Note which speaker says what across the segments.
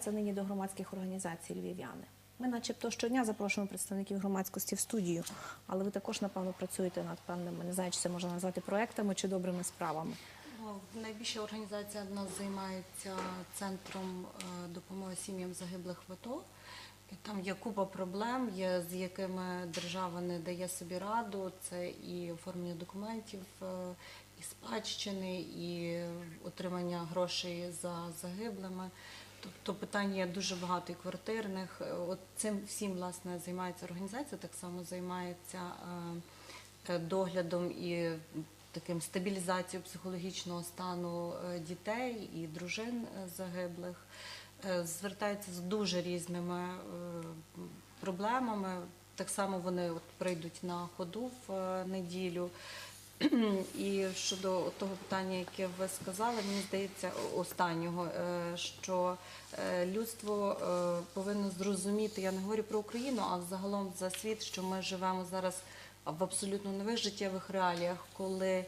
Speaker 1: Це нині до громадських організацій львів'яни. Ми, начебто, щодня запрошуємо представників громадськості в студію, але ви також, напевно, працюєте над певними, не знаю, чи це можна назвати проектами чи добрими справами.
Speaker 2: Найбільша організація в нас займається центром е, допомоги сім'ям загиблих в там є купа проблем, є, з якими держава не дає собі раду. Це і оформлення документів, е, і спадщини, і отримання грошей за загиблими. Тобто питань є дуже багато і квартирних. Е, От цим всім власне займається організація, так само займається е, е, доглядом і таким стабілізацією психологічного стану дітей і дружин загиблих. Звертаються з дуже різними проблемами. Так само вони от прийдуть на ходу в неділю. І щодо того питання, яке ви сказали, мені здається, останнього, е, що е, людство е, повинно зрозуміти, я не говорю про Україну, а загалом за світ, що ми живемо зараз в абсолютно нових життєвих реаліях, коли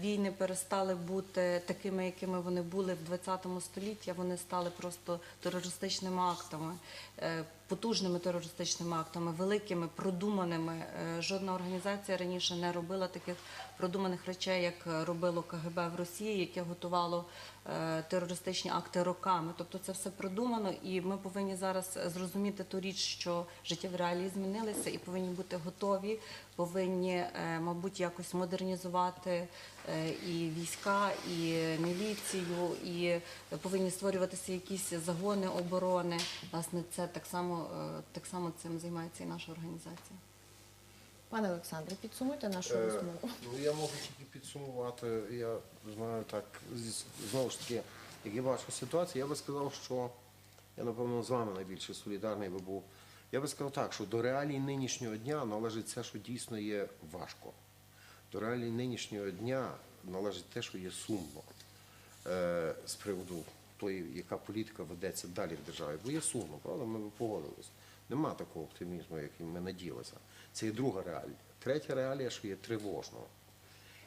Speaker 2: війни перестали бути такими, якими вони були в 20 столітті, а вони стали просто терористичними актами, е, потужними терористичними актами, великими, продуманими. Е, Жодна організація раніше не робила таких продуманих речей, як робило КГБ в Росії, яке готувало е, терористичні акти роками. Тобто це все продумано, і ми повинні зараз зрозуміти ту річ, що життєві реалії змінилися, і повинні бути готові, повинні, е, мабуть, якось модернізувати е, і війська, і міліцію, і повинні створюватися якісь загони оборони. Власне, це так само, е, так само цим займається і наша організація.
Speaker 1: Пане Олександре, підсумуйте нашу
Speaker 3: Е,
Speaker 1: розмову.
Speaker 3: Ну, я можу тільки підсумувати. Я знаю так, знову ж таки, як є ваша ситуація, я би сказав, що я, напевно, з вами найбільше солідарний би був. Я би сказав так, що до реалій нинішнього дня належить те, що дійсно є важко. До реалій нинішнього дня належить те, що є сумно е, з приводу тої, яка політика ведеться далі в державі. Бо є сумно, правда, ми б погодилися. Нема такого оптимізму, яким ми надіялися. Це є друга реалія. Третя реалія, що є тривожно.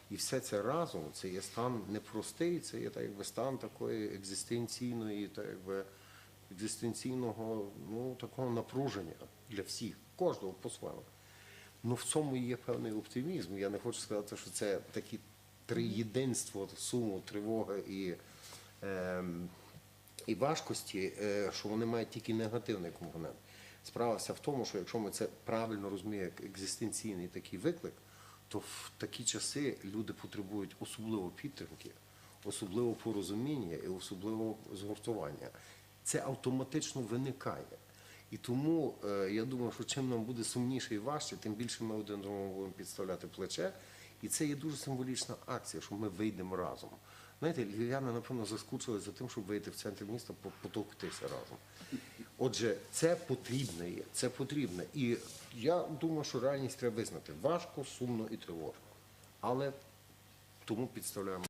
Speaker 3: І все це разом, це є стан непростий, це є так, якби стан такої екзистенційної, так якби екзистенційного ну, такого напруження для всіх, кожного по-своєму. Ну в цьому є певний оптимізм. Я не хочу сказати, що це такі триєдинство суму, тривоги і, ем, і важкості, е, що вони мають тільки негативний компонент. Справа вся в тому, що якщо ми це правильно розуміємо як екзистенційний такий виклик, то в такі часи люди потребують особливо підтримки, особливо порозуміння і особливо згуртування. Це автоматично виникає. І тому е, я думаю, що чим нам буде сумніше і важче, тим більше ми один другому будемо підставляти плече. І це є дуже символічна акція, що ми вийдемо разом. Знаєте, львів'яни, напевно, заскучили за тим, щоб вийти в центр міста, по- потовктися разом. Отже, це потрібне є, це потрібне. І я думаю, що реальність треба визнати. Важко, сумно і тривожно. Але тому підставляємо.